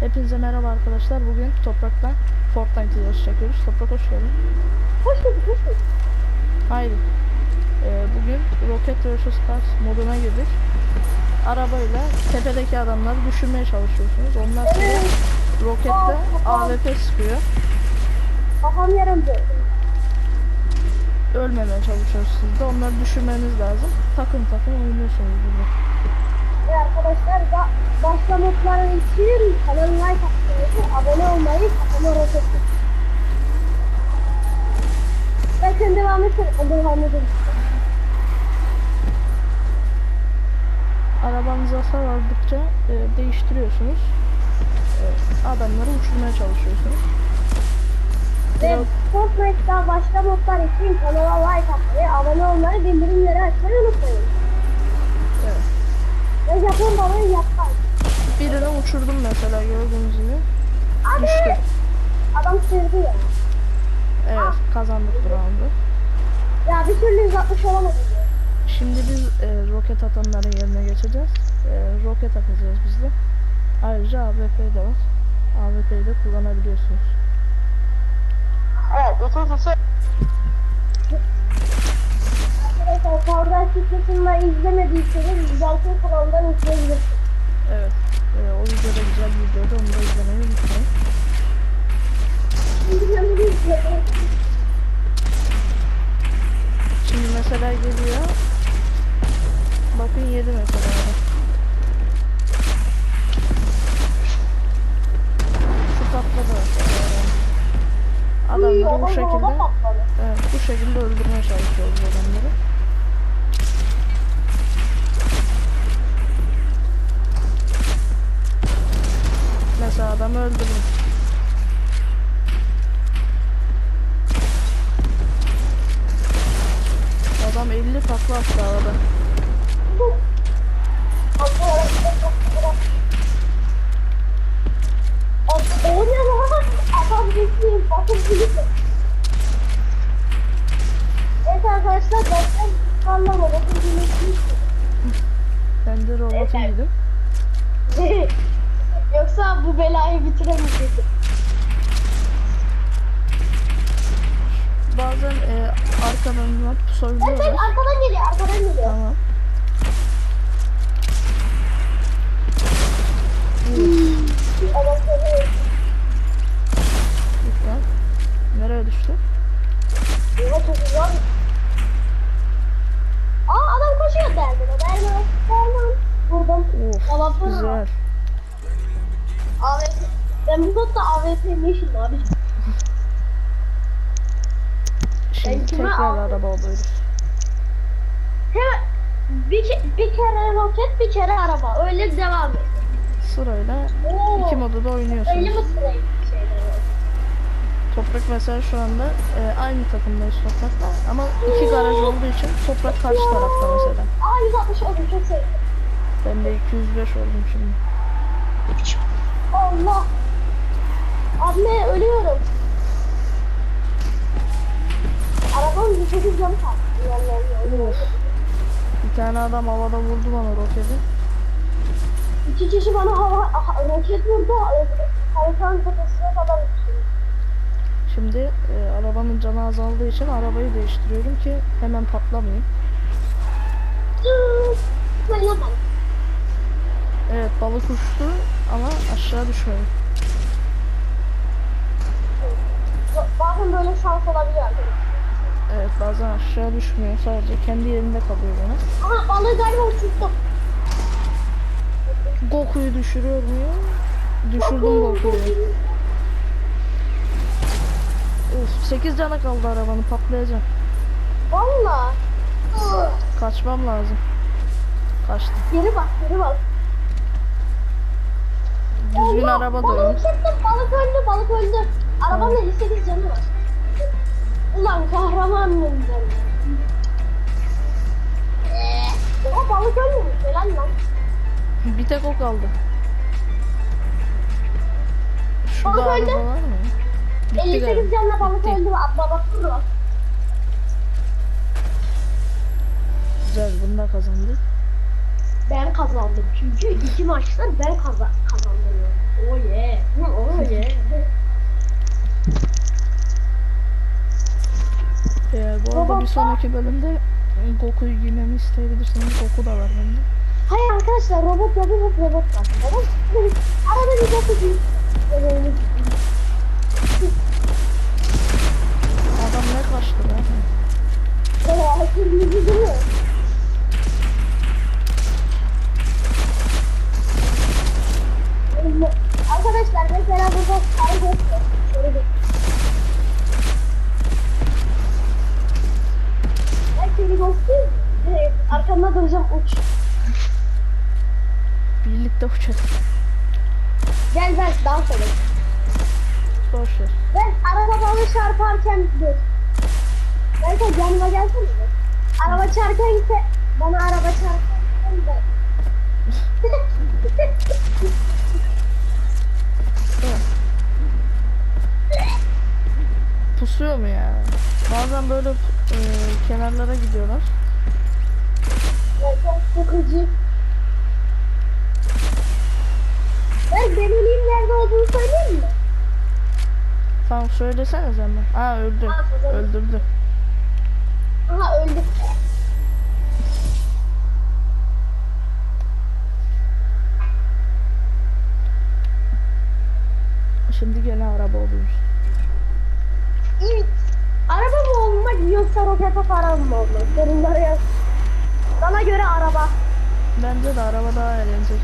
Hepinize merhaba arkadaşlar. Bugün Toprak'la Fortnite videosu çekiyoruz. Toprak hoş geldin. Hoş bulduk, hoş bulduk. Haydi. Ee, bugün Rocket vs Cars moduna girdik. Arabayla tepedeki adamları düşürmeye çalışıyorsunuz. Onlar size roketle AWP sıkıyor. Kafam yarıldı. Ölmemeye çalışıyorsunuz de. Onları düşürmeniz lazım. Takım takım oynuyorsunuz burada. Ve arkadaşlar da başlamakları için kanalıma like atmayı, abone olmayı, kafama roket Bakın devam edin. Devam edin. Arabanız hasar aldıkça e, değiştiriyorsunuz. E, adamları uçurmaya çalışıyorsunuz. Ve Fortnite'da başka modlar için kanala like atmayı, abone olmayı, bildirimleri açmayı unutmayın. Japon balığı yapmayın. Birini uçurdum mesela gördüğünüz gibi. Abi! Düştü. Adam sırdı ya. Evet kazandık bu roundu. Ya bir türlü 160 olamadı. ya. Şimdi biz e, roket atanların yerine geçeceğiz. E, roket atacağız biz de. Ayrıca AWP de var. AWP'yi de kullanabiliyorsunuz. Evet, ikincisi Arkadaşlar Kavga Çıkması'nda izlemediyseniz Güzelsin kanalından izleyebilirsiniz. Evet. E, o videoda güzel bir videoda onu da izlemeyi unutmayın. Şimdi mesela geliyor. Bakın yedi mesela. Adam 50 takla attı havada. O ne lan? Adam bekliyor. Bakın bilirsin. Evet arkadaşlar ben sallama. Bakın. Ben de robotu Evet. yedim. Yoksa bu belayı bitiremeyecektim. Bazen e, arkadan Evet pusabiliyorlar. evet arkadan geliyor arkadan geliyor. Tamam. Geliyor. Lütfen. Nereye düştü? Evet çok güzel. Aa adam koşuyor derdine. Derdine. Derdine. Vurdum. Tamam, güzel. AWP. Ben bu modda AWP işim abi. Şimdi tekrar araba alıyoruz. Hemen bir, bir kere roket bir kere araba. Öyle devam et. Sırayla Oo. iki modu da Öyle oynuyorsunuz. mi sırayı şeyler? Toprak mesela şu anda e, aynı takımdayız Toprak'la ama iki garaj olduğu için Toprak karşı tarafta mesela. Aa 160 oldu çok sevdim. Ben de 205 oldum şimdi. Allah. Anne ölüyorum. Arabanın 108 canı kaldı. Bir tane adam havada vurdu bana roketi. İki kişi bana hava, aha, roket vurdu. Haritanın tepesine kadar uçtu. Şimdi e, arabanın canı azaldığı için arabayı değiştiriyorum ki hemen patlamayayım. Yapmadım. Evet balık uçtu ama aşağı düşmedi. Bazen böyle şans olabiliyor arkadaşlar. Evet bazen aşağı düşmüyor sadece kendi yerinde kalıyor gene. Ama balığı galiba uçurttum. Goku'yu düşürüyor muyum? Düşürdüm Goku'yu. Of 8 cana kaldı arabanın patlayacak. Valla. Kaçmam lazım. Kaçtım. Geri bak geri bak. Düzgün araba da yok. balık öldü balık öldü. Arabanın 58 canı var. Ulan kahraman mıyım ben? Oha balık ölmemiş helal lan. Bir tek o kaldı. Şurada Balık öldü. var mı? Bitti 58 galiba. canla balık Bitti. öldü. Abla bak burada. Güzel bunu da kazandık. Ben kazandım çünkü iki maçta ben kaza kazandım. Oh yeah. Sonraki bölümde Goku'yu giymemi isteyebilirsiniz. Goku da var bende. Hayır arkadaşlar robot yapıp robot var. Tamam mı? Arada bir robot değil. Adam ne kaçtı be? Kırmızı değil mi? Arkadaşlar mesela burada sarı. Evet, arkamda duracağım uç. Birlikte uçarız. Gel ben dans edelim. Boş ver. Ben araba bana çarparken dur. Belki yanıma gelsene. Araba çarparken ise bana araba çarparken de. Pusuyor mu ya? Bazen böyle e, kenarlara gidiyorlar. Söylesene sen bana. Aa öldü. Aa. Öldürdü. Aha öldük. Şimdi gene araba oluyoruz. Evet. Araba mı olmak yoksa roket atarım mı olmak? Yorumlara yaz. Bana göre araba. Bence de araba daha eğlenceli.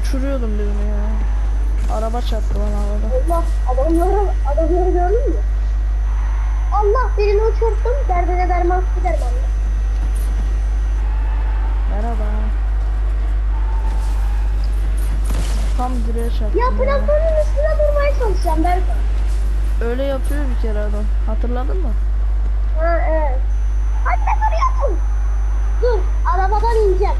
Uçuruyordum birini ya. Araba çarptı bana havada. Allah adamları adamları gördün mü? Allah birini uçurttum. Derdine derman su dermanlı. Merhaba. Tam direğe çarptım. Ya platformun üstüne durmaya çalışacağım Berkan. Öyle yapıyor bir kere adam. Hatırladın mı? Ha evet. Anne duruyorsun. Dur arabadan ineceğim.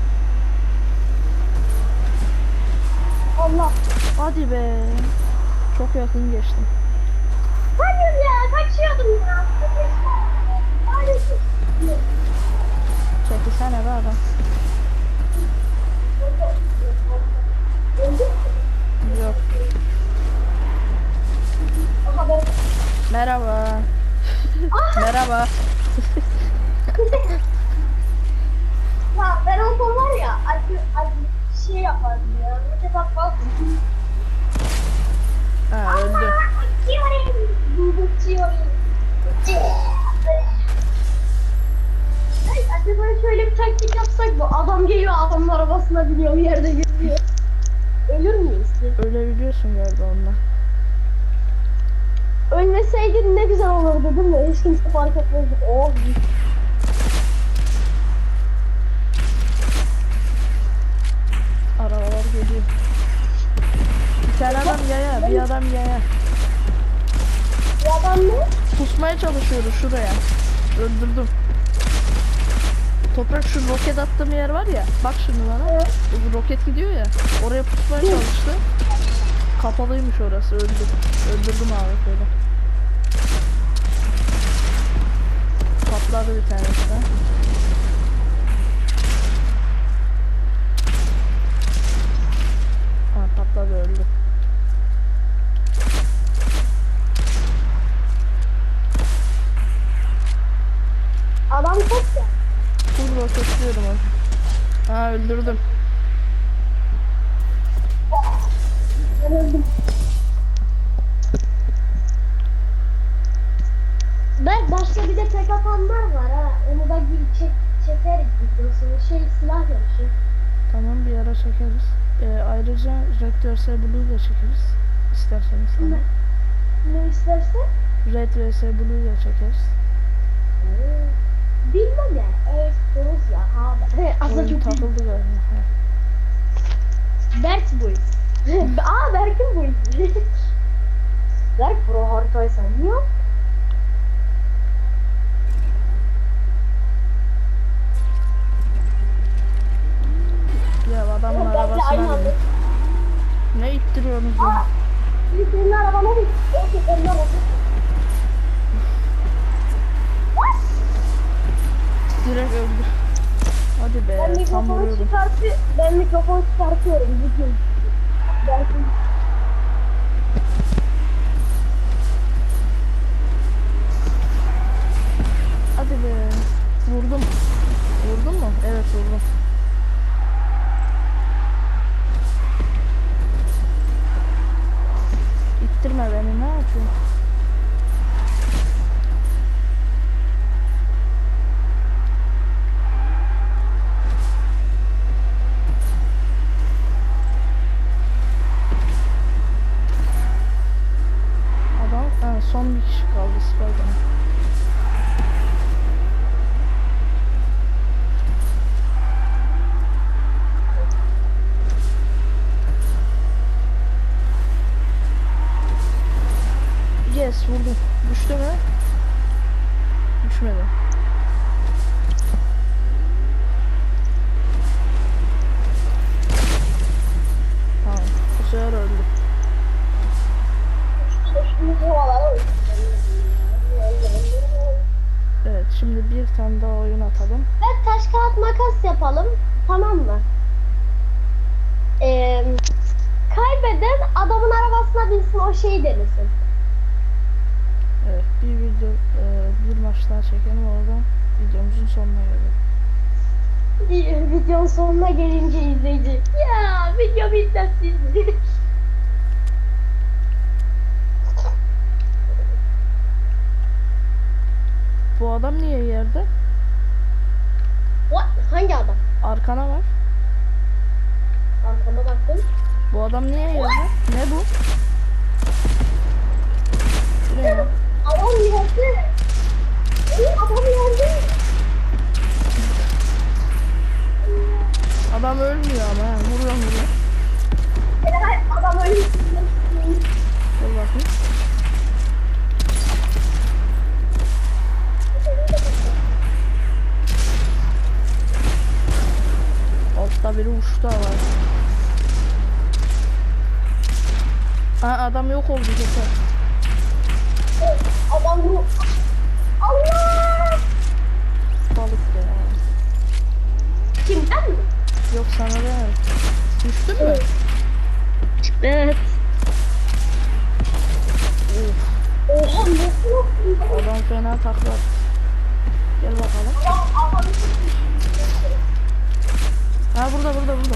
Allah. Hadi be. Çok yakın geçtim. Hayır ya kaçıyordum ya. Çekilsene be adam. Yok. Merhaba. Merhaba. Ya ben olsam var ya acı acı şey yapardım ya. Ne bakmazdım. Ha öldü. Acaba şöyle bir taktik yapsak mı? Adam geliyor adamın arabasına biniyor bir yerde yürüyor. Ölür müyüz ki? Ölebiliyorsun galiba onunla. Ölmeseydin ne güzel olurdu değil mi? Hiç kimse fark etmezdi. Oh. Arabalar geliyor. Tane adam yaya, bir adam yaya. Bir adam ne? Pusmaya çalışıyoruz şuraya. Öldürdüm. Toprak şu roket attığım yer var ya. Bak şimdi bana. Evet. Roket gidiyor ya. Oraya pusmaya çalıştı. Kapalıymış orası. Öldü. Öldürdüm abi böyle. Patladı bir tanesi de. Ha patladı öldü. Adam çok ya. Full roketliyorum onu. Ha öldürdüm. Ben öldüm. Ben başka bir de tek atanlar var ha. Onu da bir çek, çekeriz videosunu. Şey silah yarışı. Tamam bir ara çekeriz. Ee, ayrıca Red vs Blue da çekeriz. İsterseniz. Ne? Tamam. Ne istersen. Red vs Blue da çekeriz. Bilmem ya. Evet, soruz ya abi. He, aslında çok takıldı. Ha. Berk bu. Aa Berk'in bu. Berk pro haritayı sanıyor. Ya adamın Berk'le aynı arabasına anda. binin. Ne ittiriyorsunuz? Aa. Bir senin arabana bir. O senin arabana. direkt öldü. Hadi be. Ben mikrofonu çıkartı, ben mikrofonu çıkartıyorum. Gidin. Gelsin. Hadi be. Vurdum. Vurdun mu? Evet vurdum. Son bir kişi kaldı Spiderman. Yes vurdum. Düştü mü? Düşmedi. Tamam. Bu sefer öldü. Şimdi bu havalara Evet şimdi bir tane daha oyun atalım. Ve taş kağıt makas yapalım. Tamam mı? Ee, kaybeden adamın arabasına binsin o şeyi denesin. Evet bir video e, bir maç daha çekelim oradan videomuzun sonuna gelelim. Videonun sonuna gelince izleyici. Ya video bitmesin. Bu adam niye yerde? What? Hangi adam? Arkana bak. Arkama baktım. Bu adam niye yerde? Ne bu? Ne Ha adam yok oldu zaten. Adam bu. Allah! Balık ya. Kimden mi? Yok sana da Düştün mü? Evet. Uf, Oha nasıl yaptın? adam fena takla. Gel bakalım. Ha burada burada burada.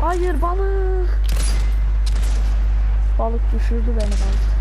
Hayır balık. Balık düşürdü beni balık.